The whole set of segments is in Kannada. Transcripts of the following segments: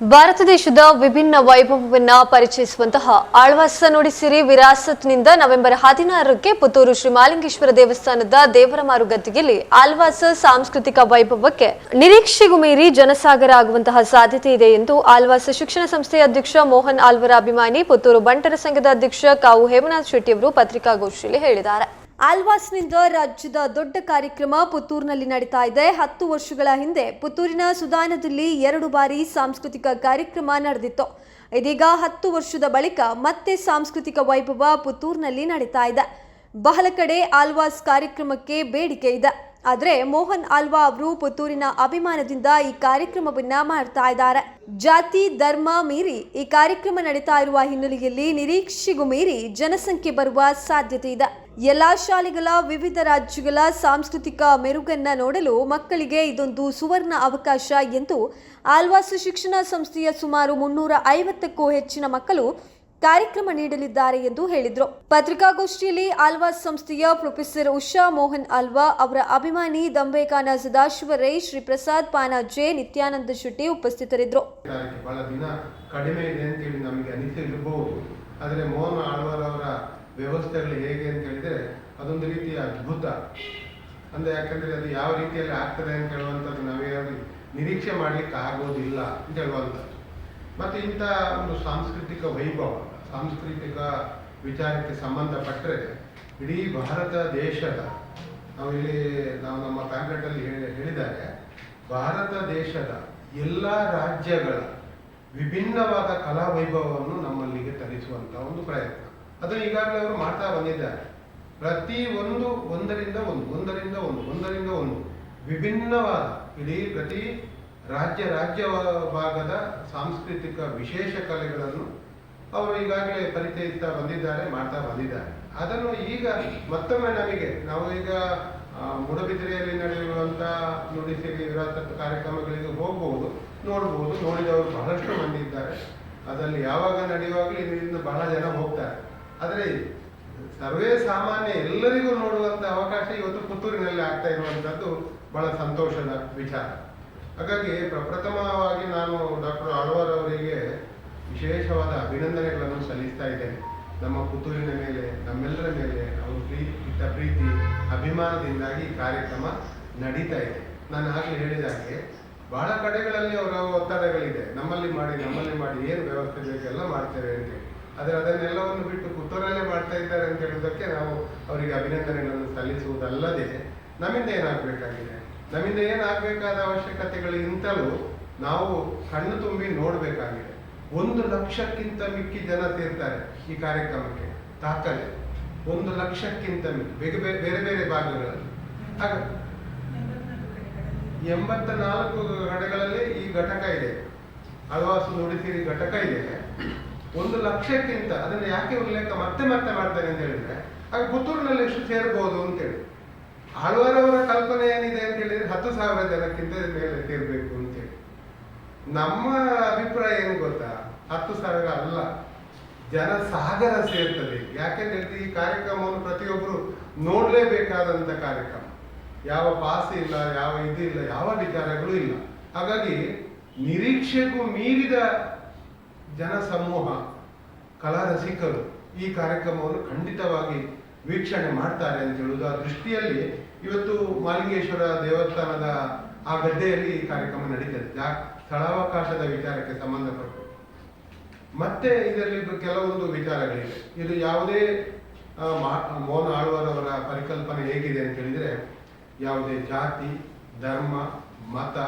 ಭಾರತ ದೇಶದ ವಿಭಿನ್ನ ವೈಭವವನ್ನ ಪರಿಚಯಿಸುವಂತಹ ಆಳ್ವಾಸ ನುಡಿಸಿರಿ ವಿರಾಸತ್ನಿಂದ ನವೆಂಬರ್ ಹದಿನಾರಕ್ಕೆ ಪುತ್ತೂರು ಶ್ರೀ ಮಾಲಿಂಗೇಶ್ವರ ದೇವಸ್ಥಾನದ ದೇವರ ಮಾರುಗದ್ದೆಯಲ್ಲಿ ಆಳ್ವಾಸ ಸಾಂಸ್ಕೃತಿಕ ವೈಭವಕ್ಕೆ ನಿರೀಕ್ಷೆಗೂ ಮೀರಿ ಜನಸಾಗರ ಆಗುವಂತಹ ಸಾಧ್ಯತೆ ಇದೆ ಎಂದು ಆಳ್ವಾಸ ಶಿಕ್ಷಣ ಸಂಸ್ಥೆಯ ಅಧ್ಯಕ್ಷ ಮೋಹನ್ ಆಲ್ವರ ಅಭಿಮಾನಿ ಪುತ್ತೂರು ಬಂಟರ ಸಂಘದ ಅಧ್ಯಕ್ಷ ಕಾವು ಹೇಮನಾಥ್ ಶೆಟ್ಟಿ ಅವರು ಪತ್ರಿಕಾಗೋಷ್ಠಿಯಲ್ಲಿ ಹೇಳಿದ್ದಾರೆ. ಆಲ್ವಾಸ್ನಿಂದ ರಾಜ್ಯದ ದೊಡ್ಡ ಕಾರ್ಯಕ್ರಮ ಪುತ್ತೂರಿನಲ್ಲಿ ನಡೀತಾ ಇದೆ. ಹತ್ತು ವರ್ಷಗಳ ಹಿಂದೆ ಪುತ್ತೂರಿನ ಸುದಾನದಲ್ಲಿ ಎರಡು ಬಾರಿ ಸಾಂಸ್ಕೃತಿಕ ಕಾರ್ಯಕ್ರಮ ನಡೆದಿತ್ತು. ಇದೀಗ ಹತ್ತು ವರ್ಷದ ಬಳಿಕ ಮತ್ತೆ ಸಾಂಸ್ಕೃತಿಕ ವೈಭವ ಪುತ್ತೂರಿನಲ್ಲಿ ನಡೀತಾ ಇದೆ. ಬಹಳ ಕಡೆ ಆಲ್ವಾಸ್ ಕಾರ್ಯಕ್ರಮಕ್ಕೆ ಬೇಡಿಕೆ ಇದೆ. ಆದರೆ ಮೋಹನ್ ಆಲ್ವಾ ಅವರು ಪುತ್ತೂರಿನ ಅಭಿಮಾನದಿಂದ ಈ ಕಾರ್ಯಕ್ರಮವನ್ನ ಮಾಡ್ತಾ ಇದ್ದಾರೆ. ಜಾತಿ, ಧರ್ಮ ಮೀರಿ ಈ ಕಾರ್ಯಕ್ರಮ ನಡೀತಾ ಇರುವ ಹಿನ್ನೆಲೆಯಲ್ಲಿ ನಿರೀಕ್ಷೆಗೂ ಮೀರಿ ಜನಸಂಖ್ಯೆ ಬರುವ ಸಾಧ್ಯತೆ ಇದೆ. ಎಲ್ಲಾ ಶಾಲೆಗಳ, ವಿವಿಧ ರಾಜ್ಯಗಳ ಸಾಂಸ್ಕೃತಿಕ ಮೆರುಗನ್ನ ನೋಡಲು ಮಕ್ಕಳಿಗೆ ಇದೊಂದು ಸುವರ್ಣ ಅವಕಾಶ ಎಂದು ಆಲ್ವಾಸ್ ಶಿಕ್ಷಣ ಸಂಸ್ಥೆಯ ಸುಮಾರು ಮುನ್ನೂರ ಐವತ್ತಕ್ಕೂ ಹೆಚ್ಚಿನ ಮಕ್ಕಳು ಕಾರ್ಯಕ್ರಮ ನೀಡಲಿದ್ದಾರೆ ಎಂದು ಹೇಳಿದರು. ಪತ್ರಿಕಾಗೋಷ್ಠಿಯಲ್ಲಿ ಆಲ್ವಾಸ್ ಸಂಸ್ಥೆಯ ಪ್ರೊಫೆಸರ್ ಉಷಾ ಮೋಹನ್ ಆಲ್ವಾ ಅವರ ಅಭಿಮಾನಿ ದಂಬೇಕಾನ ಸದಾಶಿವ ರೈ ಶ್ರೀ ಪ್ರಸಾದ್ ಪಾನಾಜೆ, ನಿತ್ಯಾನಂದ ಶೆಟ್ಟಿ ಉಪಸ್ಥಿತರಿದ್ದರು ಕಡಿಮೆ ಇದೆ ಅಂತೇಳಿ ನಮಗೆ ಅನಿಸಿರಬಹುದು ಆದರೆ ಮೋಹನ್ ಆಳ್ವಾರ್ ವ್ಯವಸ್ಥೆಗಳು ಹೇಗೆ ಅಂತ ಹೇಳಿದ್ರೆ ಅದೊಂದು ರೀತಿಯ ಅದ್ಭುತ. ಅಂದರೆ ಯಾಕಂದ್ರೆ ಅದು ಯಾವ ರೀತಿಯಲ್ಲಿ ಆಗ್ತದೆ ಅಂತ ಹೇಳುವಂಥದ್ದು ನಾವೇನಾದ್ರು ನಿರೀಕ್ಷೆ ಮಾಡ್ಲಿಕ್ಕೆ ಆಗೋದಿಲ್ಲ ಅಂತ ಹೇಳುವಂಥದ್ದು. ಮತ್ತೆ ಇಂಥ ಒಂದು ಸಾಂಸ್ಕೃತಿಕ ವೈಭವ, ಸಾಂಸ್ಕೃತಿಕ ವಿಚಾರಕ್ಕೆ ಸಂಬಂಧಪಟ್ಟರೆ ಇಡೀ ಭಾರತ ದೇಶದ ನಾವು ಇಲ್ಲಿ ನಾವು ನಮ್ಮ ಪ್ಯಾಂಪ್ಲೆಟಲ್ಲಿ ಹೇಳಿ- ಹೇಳಿದ್ದಾರೆ, ಭಾರತ ದೇಶದ ಎಲ್ಲ ರಾಜ್ಯಗಳ ವಿಭಿನ್ನವಾದ ಕಲಾ ವೈಭವವನ್ನು ನಮ್ಮಲ್ಲಿಗೆ ತರಿಸುವಂತ ಒಂದು ಪ್ರಯತ್ನ. ಅದನ್ನು ಈಗಾಗಲೇ ಅವರು ಮಾಡ್ತಾ ಬಂದಿದ್ದಾರೆ. ಪ್ರತಿ ಒಂದು ಒಂದರಿಂದ ಒಂದು ಒಂದರಿಂದ ಒಂದು ಒಂದರಿಂದ ಒಂದು ವಿಭಿನ್ನವಾದ, ಇಡೀ ಪ್ರತಿ ರಾಜ್ಯ ರಾಜ್ಯ ಭಾಗದ ಸಾಂಸ್ಕೃತಿಕ ವಿಶೇಷ ಕಲೆಗಳನ್ನು ಅವರು ಈಗಾಗಲೇ ಪರಿಚಯಿಸ್ತಾ ಬಂದಿದ್ದಾರೆ, ಮಾಡ್ತಾ ಬಂದಿದ್ದಾರೆ. ಅದನ್ನು ಈಗ ಮತ್ತೊಮ್ಮೆ ನಮಗೆ, ನಾವು ಈಗ ಮೂಡಬಿದಿರೆಯಲ್ಲಿ ನಡೆಯುವಂತ ನುಡಿಸಿರಿ ವಿರಾಸತ್ ಕಾರ್ಯಕ್ರಮಗಳಿಗೆ ಹೋಗಬಹುದು ನೋಡಬಹುದು ನೋಡಿದವರು ಬಹಳಷ್ಟು ಮಂದಿ ಇದ್ದಾರೆ. ಅದರಲ್ಲಿ ಯಾವಾಗ ನಡೆಯುವಾಗಲೂ ಇದರಿಂದ ಬಹಳ ಜನ ಹೋಗ್ತಾರೆ ಆದರೆ ಸರ್ವೇ ಸಾಮಾನ್ಯ ಎಲ್ಲರಿಗೂ ನೋಡುವಂತ ಅವಕಾಶ ಇವತ್ತು ಪುತ್ತೂರಿನಲ್ಲಿ ಆಗ್ತಾ ಇರುವಂತದ್ದು ಬಹಳ ಸಂತೋಷದ ವಿಚಾರ. ಹಾಗಾಗಿ ಪ್ರಪ್ರಥಮವಾಗಿ ನಾನು ಡಾಕ್ಟರ್ ಆಳ್ವಾರ್ ಅವರಿಗೆ ವಿಶೇಷವಾದ ಅಭಿನಂದನೆಗಳನ್ನು ಸಲ್ಲಿಸ್ತಾ ಇದ್ದೇನೆ. ನಮ್ಮ ಪುತ್ತೂರಿನ ಮೇಲೆ, ನಮ್ಮೆಲ್ಲರ ಮೇಲೆ ಅವರು ಇಟ್ಟ ಪ್ರೀತಿ, ಅಭಿಮಾನದಿಂದಾಗಿ ಕಾರ್ಯಕ್ರಮ ನಡೀತಾ ಇದೆ. ನಾನು ಹಾಗೆ ಹೇಳಿದ ಹಾಗೆ ಬಹಳ ಕಡೆಗಳಲ್ಲಿ ಅವರ ಒತ್ತಡಗಳಿದೆ. ನಮ್ಮಲ್ಲಿ ಮಾಡಿ ನಮ್ಮಲ್ಲಿ ಮಾಡಿ, ಏನು ವ್ಯವಸ್ಥೆ ಬೇಕೆಲ್ಲ ಮಾಡ್ತೇವೆ ಅಂತೇಳಿ ಆದರೆ ಅದನ್ನೆಲ್ಲವನ್ನು ಬಿಟ್ಟು ಪುತ್ತೂರಲ್ಲೇ ಮಾಡ್ತಾ ಇದ್ದಾರೆ ಅಂತ ಹೇಳುವುದಕ್ಕೆ ನಾವು ಅವರಿಗೆ ಅಭಿನಂದನೆಗಳನ್ನು ಸಲ್ಲಿಸುವುದಲ್ಲದೆ ನಮ್ಮಿಂದ ಏನಾಗಬೇಕಾಗಿದೆ? ನಮ್ಮಿಂದ ಏನಾಗಬೇಕಾದ ಅವಶ್ಯಕತೆಗಳಿಗಿಂತಲೂ ನಾವು ಕಣ್ಣು ತುಂಬಿ ನೋಡಬೇಕಾಗಿದೆ. ಒಂದು ಲಕ್ಷಕ್ಕಿಂತ ಮಿಕ್ಕಿ ಜನ ಸೇರ್ತಾರೆ ಈ ಕಾರ್ಯಕ್ರಮಕ್ಕೆ ದಾಖಲೆ ಒಂದು ಲಕ್ಷಕ್ಕಿಂತ ಮಿಕ್ಕಿ ಬೇರೆ ಬೇರೆ ಬೇರೆ ಭಾಗಗಳಲ್ಲಿ. ಆಗ ಎಂಬತ್ತ ನಾಲ್ಕು ಕಡೆಗಳಲ್ಲಿ ಈ ಘಟಕ ಇದೆ. ಅಲ್ವಾಸು ನುಡಿಸಿರಿ ಘಟಕ ಇದೆ. ಒಂದು ಲಕ್ಷಕ್ಕಿಂತ, ಅದನ್ನ ಯಾಕೆ ಉಲ್ಲೇಖ ಮತ್ತೆ ಮತ್ತೆ ಮಾಡ್ತಾರೆ ಅಂತ ಹೇಳಿದ್ರೆ ಆಗ ಪುತ್ತೂರಿನಲ್ಲಿ ಎಷ್ಟು ಸೇರ್ಬೋದು ಅಂತೇಳಿ ಆಳ್ವಾರವರ ಕಲ್ಪನೆ ಏನಿದೆ ಅಂತ ಹೇಳಿದ್ರೆ ಹತ್ತು ಸಾವಿರ ಜನಕ್ಕಿಂತ ಮೇಲೆ ಸೇರ್ಬೇಕು ಅಂತೇಳಿ ನಮ್ಮ ಅಭಿಪ್ರಾಯ ಏನು ಗೊತ್ತಾ? ಹತ್ತು ಸಾವಿರ ಅಲ್ಲ. ಜನ ಸಾಗರ ಸೇರ್ತದೆ. ಯಾಕೆಂತ ಹೇಳಿದ್ರೆ ಈ ಕಾರ್ಯಕ್ರಮವನ್ನು ಪ್ರತಿಯೊಬ್ಬರು ನೋಡ್ಲೇಬೇಕಾದಂತ ಕಾರ್ಯಕ್ರಮ. ಯಾವ ಪಾಸ್ ಇಲ್ಲ, ಯಾವ ಇದು ಇಲ್ಲ, ಯಾವ ವಿಚಾರಗಳು ಇಲ್ಲ. ಹಾಗಾಗಿ ನಿರೀಕ್ಷೆಗೂ ಮೀರಿದ ಜನ ಸಮೂಹ ಕಲಾ ರಸಿಕರು ಈ ಕಾರ್ಯಕ್ರಮವನ್ನು ಖಂಡಿತವಾಗಿ ವೀಕ್ಷಣೆ ಮಾಡ್ತಾರೆ ಅಂತ ಹೇಳುವುದು. ಆ ದೃಷ್ಟಿಯಲ್ಲಿ ಇವತ್ತು ಮಾಲಿಂಗೇಶ್ವರ ದೇವಸ್ಥಾನದ ಆ ಗದ್ದೆಯಲ್ಲಿ ಈ ಕಾರ್ಯಕ್ರಮ ನಡೀತದೆ. ಜಾ- ಸ್ಥಳಾವಕಾಶದ ವಿಚಾರಕ್ಕೆ ಸಂಬಂಧಪಟ್ಟು. ಮತ್ತೆ ಇದರಲ್ಲಿ ಕೆಲವೊಂದು ವಿಚಾರಗಳಿವೆ. ಇದು ಯಾವುದೇ ಮೋನ ಆಳ್ವಾರ್ ಪರಿಕಲ್ಪನೆ ಹೇಗಿದೆ ಅಂತ ಹೇಳಿದ್ರೆ, ಯಾವುದೇ ಜಾತಿ, ಧರ್ಮ, ಮತ,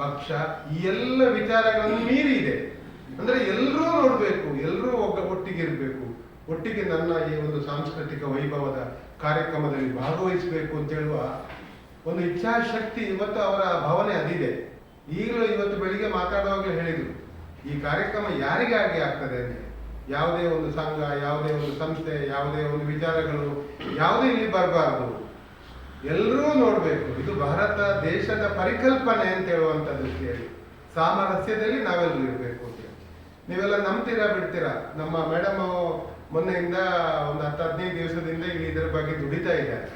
ಪಕ್ಷ ಈ ಎಲ್ಲ ವಿಚಾರಗಳನ್ನು ಮೀರಿ ಇದೆ. ಅಂದ್ರೆ ಎಲ್ಲರೂ ನೋಡ್ಬೇಕು ಎಲ್ಲರೂ ಒಗ್ಗ ಒಟ್ಟಿಗೆ ಇರಬೇಕು ಒಟ್ಟಿಗೆ ನನ್ನ ಈ ಒಂದು ಸಾಂಸ್ಕೃತಿಕ ವೈಭವದ ಕಾರ್ಯಕ್ರಮದಲ್ಲಿ ಭಾಗವಹಿಸಬೇಕು ಅಂತ ಹೇಳುವ ಒಂದು ಇಚ್ಛಾಶಕ್ತಿ ಇವತ್ತು ಅವರ ಭಾವನೆ ಅದಿದೆ. ಈಗಲೂ ಇವತ್ತು ಬೆಳಿಗ್ಗೆ ಮಾತಾಡುವಾಗಲೇ ಹೇಳಿದ್ರು. ಈ ಕಾರ್ಯಕ್ರಮ ಯಾರಿಗಾಗಿ ಆಗ್ತದೆ ಅಂದ್ರೆ ಯಾವುದೇ ಒಂದು ಸಂಘ, ಯಾವುದೇ ಒಂದು ಸಂಸ್ಥೆ, ಯಾವುದೇ ಒಂದು ವಿಚಾರಗಳು, ಯಾವುದೇ ಇಲ್ಲಿ ಬರಬಾರದು. ಎಲ್ಲರೂ ನೋಡ್ಬೇಕು. ಇದು ಭಾರತ ದೇಶದ ಪರಿಕಲ್ಪನೆ ಅಂತ ಹೇಳುವಂತ ದೃಷ್ಟಿಯಲ್ಲಿ ಸಾಮರಸ್ಯದಲ್ಲಿ ನಾವೆಲ್ಲರೂ ಇರಬೇಕು. ನೀವೆಲ್ಲ ನಂಬ್ತೀರಾ ಬಿಡ್ತೀರಾ? ನಮ್ಮ ಮೇಡಮ್ ಮೊನ್ನೆಯಿಂದ ಒಂದು ಹತ್ತು ಹದಿನೈದು ದಿವಸದಿಂದ ಇಲ್ಲಿ ಇದರ ಬಗ್ಗೆ ದುಡಿತಾ ಇದ್ದಾರೆ.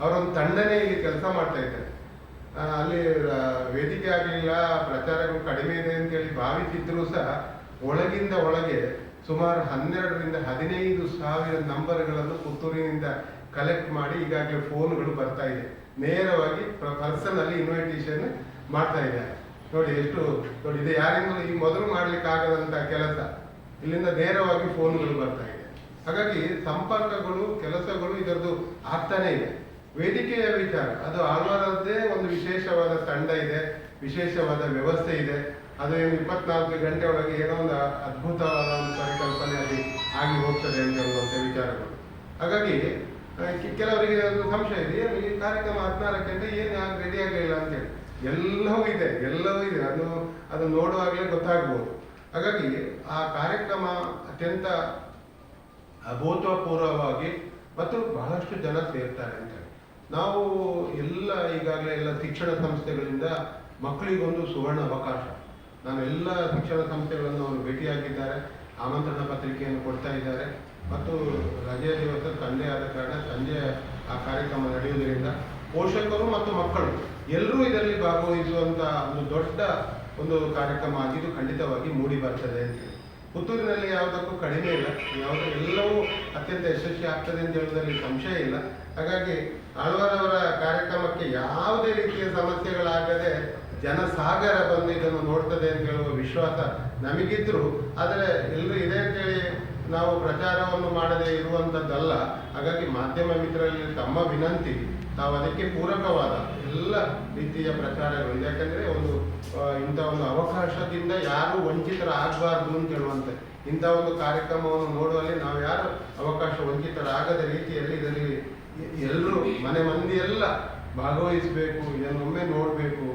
ಅವರೊಂದು ತಂಡನೇ ಇಲ್ಲಿ ಕೆಲಸ ಮಾಡ್ತಾ ಇದ್ದಾರೆ. ಅಲ್ಲಿ ವೇದಿಕೆ ಆಗಲಿಲ್ಲ, ಪ್ರಚಾರಗಳು ಕಡಿಮೆ ಇದೆ ಅಂತೇಳಿ ಭಾವಿಸಿದ್ರು ಸಹ ಒಳಗಿಂದ ಒಳಗೆ ಸುಮಾರು ಹನ್ನೆರಡರಿಂದ ಹದಿನೈದು ಸಾವಿರ ನಂಬರ್ಗಳನ್ನು ಪುತ್ತೂರಿನಿಂದ ಕಲೆಕ್ಟ್ ಮಾಡಿ ಈಗಾಗಲೇ ಫೋನ್ಗಳು ಬರ್ತಾ ಇದೆ. ನೇರವಾಗಿ ಪರ್ಸನಲ್ಲಿ ಇನ್ವಿಟೇಷನ್ ಮಾಡ್ತಾ ಇದ್ದಾರೆ. ನೋಡಿ, ಎಷ್ಟು, ನೋಡಿ, ಇದು ಯಾರಿಂದ ಈ ಮೊದಲು ಮಾಡ್ಲಿಕ್ಕೆ ಆಗದಂತ ಕೆಲಸ, ಇಲ್ಲಿಂದ ನೇರವಾಗಿ ಫೋನ್ಗಳು ಬರ್ತಾ ಇದೆ. ಹಾಗಾಗಿ ಸಂಪರ್ಕಗಳು, ಕೆಲಸಗಳು ಇದರದ್ದು ಆಗ್ತಾನೆ ಇದೆ. ವೇದಿಕೆಯ ವಿಚಾರ, ಅದು ಆಳ್ವಾರದ್ದೇ ಒಂದು ವಿಶೇಷವಾದ ತಂಡ ಇದೆ, ವಿಶೇಷವಾದ ವ್ಯವಸ್ಥೆ ಇದೆ. ಅದು ಏನು ಇಪ್ಪತ್ನಾಲ್ಕು ಗಂಟೆ ಒಳಗೆ ಏನೋ ಒಂದು ಅದ್ಭುತವಾದ ಒಂದು ಪರಿಕಲ್ಪನೆ ಅಲ್ಲಿ ಆಗಿ ಹೋಗ್ತದೆ ಅಂತ ಹೇಳುವಂಥ ವಿಚಾರಗಳು. ಹಾಗಾಗಿ ಕೆಲವರಿಗೆ ಒಂದು ಸಂಶಯ ಇದೆ. ಈ ಕಾರ್ಯಕ್ರಮ ಹದಿನಾಲ್ಕು ಗಂಟೆ ಏನು ರೆಡಿ ಆಗಲಿಲ್ಲ ಅಂತೇಳಿ ಎಲ್ಲವೂ ಇದೆ ಎಲ್ಲವೂ ಇದೆ. ಅದು ಅದು ನೋಡುವಾಗಲೇ ಗೊತ್ತಾಗ್ಬೋದು. ಹಾಗಾಗಿ ಆ ಕಾರ್ಯಕ್ರಮ ಅತ್ಯಂತ ಅಭೂತಪೂರ್ವವಾಗಿ ಮತ್ತು ಬಹಳಷ್ಟು ಜನ ಸೇರ್ತಾರೆ ಅಂತ ನಾವು ಎಲ್ಲ, ಈಗಾಗಲೇ ಎಲ್ಲ ಶಿಕ್ಷಣ ಸಂಸ್ಥೆಗಳಿಂದ ಮಕ್ಕಳಿಗೊಂದು ಸುವರ್ಣ ಅವಕಾಶ. ನಾನು ಎಲ್ಲ ಶಿಕ್ಷಣ ಸಂಸ್ಥೆಗಳನ್ನು ಅವರು ಭೇಟಿಯಾಗಿದ್ದಾರೆ, ಆಮಂತ್ರಣ ಪತ್ರಿಕೆಯನ್ನು ಕೊಡ್ತಾ ಇದ್ದಾರೆ. ಮತ್ತು ರಜೆಯ ದಿವಸ ಸಂಜೆ ಆದ ಕಾರಣ ಸಂಜೆ ಆ ಕಾರ್ಯಕ್ರಮ ನಡೆಯುವುದರಿಂದ ಪೋಷಕರು ಮತ್ತು ಮಕ್ಕಳು ಎಲ್ಲರೂ ಇದರಲ್ಲಿ ಭಾಗವಹಿಸುವಂತಹ ಒಂದು ದೊಡ್ಡ ಒಂದು ಕಾರ್ಯಕ್ರಮ ಆಗಿದ್ದು ಖಂಡಿತವಾಗಿ ಮೂಡಿ ಬರ್ತದೆ ಅಂತ ಹೇಳಿ. ಪುತ್ತೂರಿನಲ್ಲಿ ಯಾವುದಕ್ಕೂ ಕಡಿಮೆ ಇಲ್ಲ. ಯಾವುದು ಎಲ್ಲವೂ ಅತ್ಯಂತ ಯಶಸ್ವಿ ಆಗ್ತದೆ ಅಂತ ಹೇಳುವುದರಲ್ಲಿ ಸಂಶಯ ಇಲ್ಲ. ಹಾಗಾಗಿ ಆಳ್ವಾರವರ ಕಾರ್ಯಕ್ರಮಕ್ಕೆ ಯಾವುದೇ ರೀತಿಯ ಸಮಸ್ಯೆಗಳಾಗದೆ ಜನಸಾಗರ ಬಂದು ಇದನ್ನು ನೋಡ್ತದೆ ಅಂತ ಹೇಳುವ ವಿಶ್ವಾಸ ನಮಗಿದ್ರು. ಆದರೆ ಎಲ್ಲರೂ ಇದೆ ಅಂತೇಳಿ ನಾವು ಪ್ರಚಾರವನ್ನು ಮಾಡದೇ ಇರುವಂಥದ್ದಲ್ಲ ಹಾಗಾಗಿ ಮಾಧ್ಯಮ ಮಿತ್ರರಲ್ಲಿ ತಮ್ಮ ವಿನಂತಿ ನಾವು ಅದಕ್ಕೆ ಪೂರಕವಾದ ಎಲ್ಲ ರೀತಿಯ ಪ್ರಚಾರಗಳು. ಯಾಕಂದ್ರೆ ಒಂದು ಇಂಥ ಒಂದು ಅವಕಾಶದಿಂದ ಯಾರು ವಂಚಿತರಾಗಬಾರ್ದು ಅಂತ ಹೇಳುವಂತೆ. ಇಂಥ ಒಂದು ಕಾರ್ಯಕ್ರಮವನ್ನು ನೋಡುವಲ್ಲಿ ನಾವು ಯಾರು ಅವಕಾಶ ವಂಚಿತರಾಗದ ರೀತಿಯಲ್ಲಿ ಇದರಲ್ಲಿ ಎಲ್ಲರೂ ಮನೆ ಮಂದಿ ಎಲ್ಲ ಭಾಗವಹಿಸಬೇಕು, ಇದನ್ನೊಮ್ಮೆ ನೋಡಬೇಕು.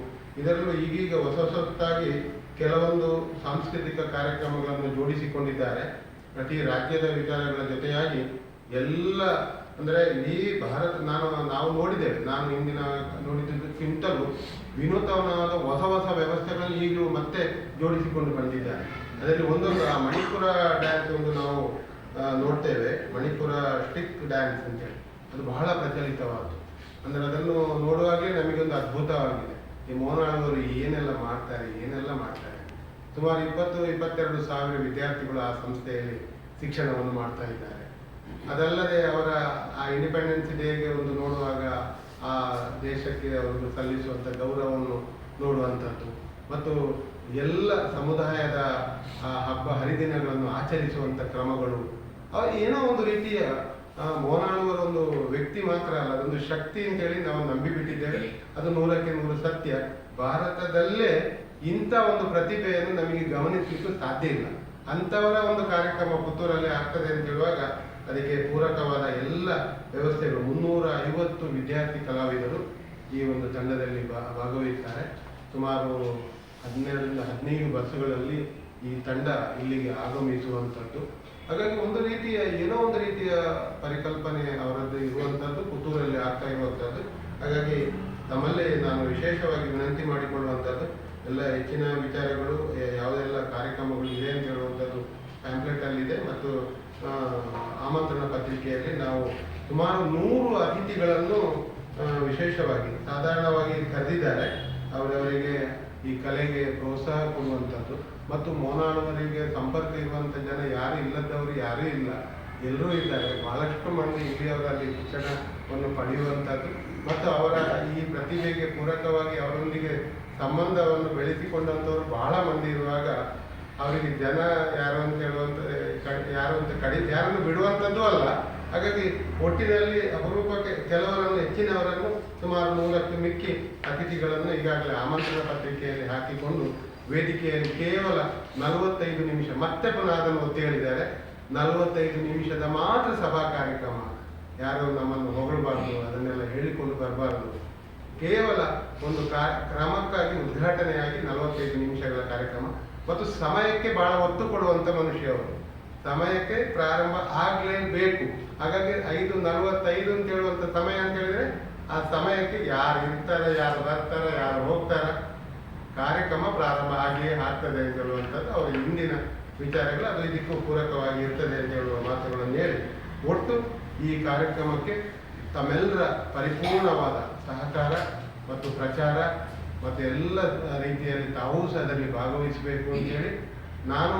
ಇದರಲ್ಲೂ ಈಗೀಗ ಹೊಸ ಹೊಸತಾಗಿ ಕೆಲವೊಂದು ಸಾಂಸ್ಕೃತಿಕ ಕಾರ್ಯಕ್ರಮಗಳನ್ನು ಜೋಡಿಸಿಕೊಂಡಿದ್ದಾರೆ. ಪ್ರತಿ ರಾಜ್ಯದ ವಿಚಾರಗಳ ಜೊತೆಯಾಗಿ ಎಲ್ಲ, ಅಂದ್ರೆ ಇಡೀ ಭಾರತ ನಾನು, ನಾವು ನೋಡಿದ್ದೇವೆ. ನಾನು ಹಿಂದಿನ ನೋಡಿದ್ದಕ್ಕಿಂತಲೂ ವಿನೂತನವಾದ ಹೊಸ ಹೊಸ ವ್ಯವಸ್ಥೆಗಳನ್ನು ಈಗಲೂ ಮತ್ತೆ ಜೋಡಿಸಿಕೊಂಡು ಬಂದಿದ್ದಾರೆ. ಅದರಲ್ಲಿ ಒಂದೊಂದು, ಆ ಮಣಿಪುರ ಡ್ಯಾನ್ಸ್ ಒಂದು ನಾವು ನೋಡ್ತೇವೆ. ಮಣಿಪುರ ಸ್ಟಿಕ್ ಡ್ಯಾನ್ಸ್ ಅಂತೇಳಿ ಅದು ಬಹಳ ಪ್ರಚಲಿತವಾದ್ದು. ಅಂದ್ರೆ ಅದನ್ನು ನೋಡುವಾಗಲೇ ನಮಗೊಂದು ಅದ್ಭುತವಾಗಿದೆ. ಈ ಮೋನಾಳವರು ಏನೆಲ್ಲ ಮಾಡ್ತಾರೆ ಏನೆಲ್ಲ ಮಾಡ್ತಾರೆ? ಸುಮಾರು ಇಪ್ಪತ್ತು ಇಪ್ಪತ್ತೆರಡು ಸಾವಿರ ವಿದ್ಯಾರ್ಥಿಗಳು ಆ ಸಂಸ್ಥೆಯಲ್ಲಿ ಶಿಕ್ಷಣವನ್ನು ಮಾಡ್ತಾ ಇದ್ದಾರೆ. ಅದಲ್ಲದೆ ಅವರ ಆ ಇಂಡಿಪೆಂಡೆನ್ಸ್ ಡೇಗೆ ಒಂದು ನೋಡುವಾಗ ಆ ದೇಶಕ್ಕೆ ಅವರು ಸಲ್ಲಿಸುವಂಥ ಗೌರವವನ್ನು ನೋಡುವಂಥದ್ದು. ಮತ್ತು ಎಲ್ಲ ಸಮುದಾಯದ ಆ ಹಬ್ಬ ಹರಿದಿನಗಳನ್ನು ಆಚರಿಸುವಂಥ ಕ್ರಮಗಳು. ಏನೋ ಒಂದು ರೀತಿಯ ಆ, ಮೋನಾಳುವರ ಒಂದು ವ್ಯಕ್ತಿ ಮಾತ್ರ ಅಲ್ಲ ಅದೊಂದು ಶಕ್ತಿ ಅಂತೇಳಿ ನಾವು ನಂಬಿಬಿಟ್ಟಿದ್ದೇವೆ. ಅದು ನೂರಕ್ಕೆ ನೂರು ಸತ್ಯ. ಭಾರತದಲ್ಲೇ ಇಂಥ ಒಂದು ಪ್ರತಿಭೆಯನ್ನು ನಮಗೆ ಗಮನಿಸಲಿಕ್ಕೂ ಸಾಧ್ಯ ಇಲ್ಲ. ಅಂಥವರ ಒಂದು ಕಾರ್ಯಕ್ರಮ ಪುತ್ತೂರಲ್ಲಿ ಆಗ್ತದೆ ಅಂತ ಹೇಳುವಾಗ ಅದಕ್ಕೆ ಪೂರಕವಾದ ಎಲ್ಲ ವ್ಯವಸ್ಥೆಗಳು. ಮುನ್ನೂರ ಐವತ್ತು ವಿದ್ಯಾರ್ಥಿ ಕಲಾವಿದರು ಈ ಒಂದು ತಂಡದಲ್ಲಿ ಭಾಗವಹಿಸ್ತಾರೆ. ಸುಮಾರು ಹನ್ನೆರಡರಿಂದ ಹದಿನೈದು ಬಸ್ಸುಗಳಲ್ಲಿ ಈ ತಂಡ ಇಲ್ಲಿಗೆ ಆಗಮಿಸುವಂಥದ್ದು. ಹಾಗಾಗಿ ಒಂದು ರೀತಿಯ, ಏನೋ ಒಂದು ರೀತಿಯ ಪರಿಕಲ್ಪನೆ ಅವರದ್ದು ಇರುವಂಥದ್ದು, ಪುತ್ತೂರಲ್ಲಿ ಆಗ್ತಾ ಇರುವಂಥದ್ದು. ಹಾಗಾಗಿ ತಮ್ಮಲ್ಲೇ ನಾನು ವಿಶೇಷವಾಗಿ ವಿನಂತಿ ಮಾಡಿಕೊಳ್ಳುವಂಥದ್ದು ಎಲ್ಲ ಹೆಚ್ಚಿನ ವಿಚಾರಗಳು ಯಾವುದೆಲ್ಲ ಕಾರ್ಯಕ್ರಮಗಳು ಇದೆ ಅಂತ ಹೇಳುವಂಥದ್ದು ಇದೆ. ಮತ್ತು ಆಮಂತ್ರಣ ಪತ್ರಿಕೆಯಲ್ಲಿ ನಾವು ಸುಮಾರು ನೂರು ಅತಿಥಿಗಳನ್ನು ವಿಶೇಷವಾಗಿ ಸಾಧಾರಣವಾಗಿ ಕರೆದಿದ್ದಾರೆ. ಅವರವರಿಗೆ ಈ ಕಲೆಗೆ ಪ್ರೋತ್ಸಾಹ ಕೊಡುವಂಥದ್ದು ಮತ್ತು ಮೋನಾಳವರಿಗೆ ಸಂಪರ್ಕ ಇರುವಂಥ ಜನ ಯಾರು ಇಲ್ಲದವರು ಯಾರೂ ಇಲ್ಲ. ಎಲ್ಲರೂ ಇದ್ದಾರೆ. ಬಹಳಷ್ಟು ಮಂದಿ ಇಲ್ಲಿಯವರಲ್ಲಿ ಶಿಕ್ಷಣವನ್ನು ಪಡೆಯುವಂಥದ್ದು. ಮತ್ತು ಅವರ ಈ ಪ್ರತಿಭೆಗೆ ಪೂರಕವಾಗಿ ಅವರೊಂದಿಗೆ ಸಂಬಂಧವನ್ನು ಬೆಳೆಸಿಕೊಂಡಂಥವ್ರು ಬಹಳ ಮಂದಿ ಇರುವಾಗ ಅವರಿಗೆ ಜನ ಯಾರು ಅಂತ ಹೇಳುವಂತ ಯಾರು ಅಂತ ಕಡಿ, ಯಾರನ್ನು ಬಿಡುವಂಥದ್ದು ಅಲ್ಲ. ಹಾಗಾಗಿ ಒಟ್ಟಿನಲ್ಲಿ ಅಪರೂಪಕ್ಕೆ ಕೆಲವರನ್ನು, ಹೆಚ್ಚಿನವರನ್ನು ಸುಮಾರು ನೂರಕ್ಕೆ ಮಿಕ್ಕಿ ಅತಿಥಿಗಳನ್ನು ಈಗಾಗಲೇ ಆಮಂತ್ರಣ ಪತ್ರಿಕೆಯಲ್ಲಿ ಹಾಕಿಕೊಂಡು ವೇದಿಕೆಯಲ್ಲಿ ಕೇವಲ ನಲವತ್ತೈದು ನಿಮಿಷ, ಮತ್ತೆ ಪುನಃ ಅದನ್ನು ಒತ್ತಿ ಹೇಳಿದ್ದಾರೆ. ನಲವತ್ತೈದು ನಿಮಿಷದ ಮಾತ್ರ ಸಭಾ ಕಾರ್ಯಕ್ರಮ. ಯಾರು ನಮ್ಮನ್ನು ಹೊಗಳಬಾರ್ದು, ಅದನ್ನೆಲ್ಲ ಹೇಳಿಕೊಂಡು ಬರಬಾರ್ದು. ಕೇವಲ ಒಂದು ಕ್ರಮಕ್ಕಾಗಿ ಉದ್ಘಾಟನೆಯಾಗಿ ನಲವತ್ತೈದು ನಿಮಿಷಗಳ ಕಾರ್ಯಕ್ರಮ ಮತ್ತು ಸಮಯಕ್ಕೆ ಬಹಳ ಒತ್ತು ಕೊಡುವಂಥ ಮನುಷ್ಯ ಅವರು. ಸಮಯಕ್ಕೆ ಪ್ರಾರಂಭ ಆಗಲೇಬೇಕು. ಹಾಗಾಗಿ ಐದು ನಲವತ್ತೈದು ಅಂತ ಹೇಳುವಂತ ಸಮಯ ಅಂತ ಹೇಳಿದ್ರೆ ಆ ಸಮಯಕ್ಕೆ ಯಾರು ಇರ್ತಾರೆ, ಯಾರು ಬರ್ತಾರೆ, ಯಾರು ಹೋಗ್ತಾರ? ಕಾರ್ಯಕ್ರಮ ಪ್ರಾರಂಭ ಆಗಿಯೇ ಆಗ್ತದೆ ಅಂತ ಹೇಳುವಂಥದ್ದು ಅವರ ಹಿಂದಿನ ವಿಚಾರಗಳು, ಅದು ಇದಕ್ಕೂ ಪೂರಕವಾಗಿ ಇರ್ತದೆ ಅಂತ ಹೇಳುವ ಮಾತುಗಳನ್ನು ಹೇಳಿ. ಒಟ್ಟು ಈ ಕಾರ್ಯಕ್ರಮಕ್ಕೆ ತಮ್ಮೆಲ್ಲರ ಪರಿಪೂರ್ಣವಾದ ಸಹಕಾರ ಮತ್ತು ಪ್ರಚಾರ ಮತ್ತು ಎಲ್ಲ ರೀತಿಯಲ್ಲಿ ತಾವೂ ಸಹ ಅದರಲ್ಲಿ ಭಾಗವಹಿಸಬೇಕು ಅಂತೇಳಿ ನಾನು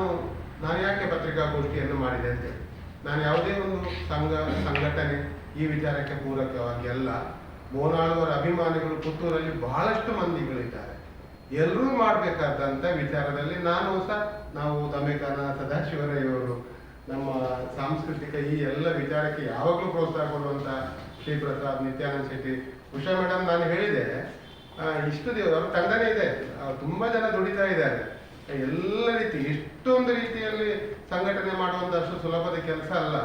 ನಾನು ಯಾಕೆ ಪತ್ರಿಕಾಗೋಷ್ಠಿಯನ್ನು ಮಾಡಿದೆ ಅಂತೇಳಿ ನಾನು ಯಾವುದೇ ಒಂದು ಸಂಘ, ಸಂಘಟನೆ ಈ ವಿಚಾರಕ್ಕೆ ಪೂರಕವಾಗಿ ಅಲ್ಲ. ಮೋನಾಳುವರ ಅಭಿಮಾನಿಗಳು ಪುತ್ತೂರಲ್ಲಿ ಬಹಳಷ್ಟು ಮಂದಿಗಳಿದ್ದಾರೆ. ಎಲ್ಲರೂ ಮಾಡಬೇಕಾದಂಥ ವಿಚಾರದಲ್ಲಿ ನಾನು ಸಹ ನಾವು ತಮೇಕನ ಸದಾಶಿವರಯ್ಯವರು ನಮ್ಮ ಸಾಂಸ್ಕೃತಿಕ ಈ ಎಲ್ಲ ವಿಚಾರಕ್ಕೆ ಯಾವಾಗಲೂ ಪ್ರೋತ್ಸಾಹ ಕೊಡುವಂಥ ಶ್ರೀ ಪ್ರಸಾದ್ ನಿತ್ಯಾನಂದ ಶೆಟ್ಟಿ. ಉಷಾ ಮೇಡಮ್ ನಾನು ಹೇಳಿದೆ ಇಷ್ಟು ದಿವಸ ಅವ್ರ ತಂಡನೇ ಇದೆ. ತುಂಬಾ ಜನ ದುಡಿತಾ ಇದ್ದಾರೆ. ಎಲ್ಲ ರೀತಿ ಇಷ್ಟೊಂದು ರೀತಿಯಲ್ಲಿ ಸಂಘಟನೆ ಮಾಡುವಂತ ಅಷ್ಟು ಸುಲಭದ ಕೆಲಸ ಅಲ್ಲ.